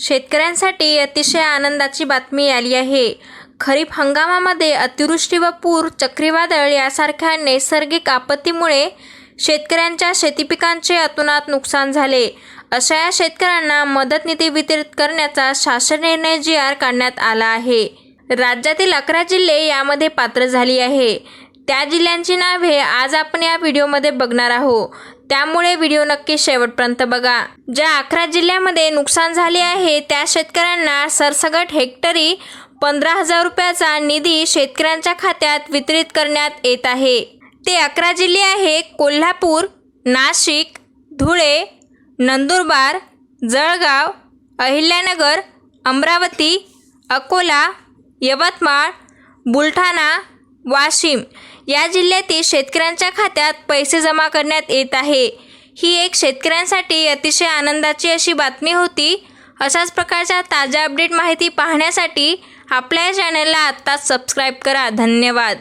शेतकऱ्यांसाठी अतिशय आनंदाची बातमी आली आहे. खरीप हंगामामध्ये अतिवृष्टी व पूर चक्रीवादळ यासारख्या नैसर्गिक आपत्तीमुळे शेतकऱ्यांच्या शेतीपिकांचे अतोनात नुकसान झाले. अशा या शेतकऱ्यांना मदत निधी वितरित करण्याचा शासन निर्णय जी आर काढण्यात आला आहे. राज्यातील अकरा जिल्हे यामध्ये पात्र झाली आहे. त्या जिल्ह्यांची नावे आज आपण या व्हिडिओमध्ये बघणार आहोत. त्यामुळे व्हिडिओ नक्की शेवटपर्यंत बघा. ज्या अकरा जिल्ह्यामध्ये नुकसान झाले आहे त्या शेतकऱ्यांना सरसगट हेक्टरी पंधरा हजार रुपयाचा निधी शेतकऱ्यांच्या खात्यात वितरित करण्यात येत आहे. ते अकरा जिल्हे आहे कोल्हापूर नाशिक धुळे नंदुरबार जळगाव अहिल्यानगर अमरावती अकोला यवतमाळ बुलढाणा वाशिम या जिल्ह्यातील शेतकऱ्यांच्या खात्यात पैसे जमा करण्यात येत आहे. ही एक शेतकऱ्यांसाठी अतिशय आनंदाची अशी बातमी होती. अशाच प्रकारच्या ताज्या अपडेट माहिती पाहण्यासाठी आपल्या या चॅनलला आत्ताच सबस्क्राईब करा. धन्यवाद.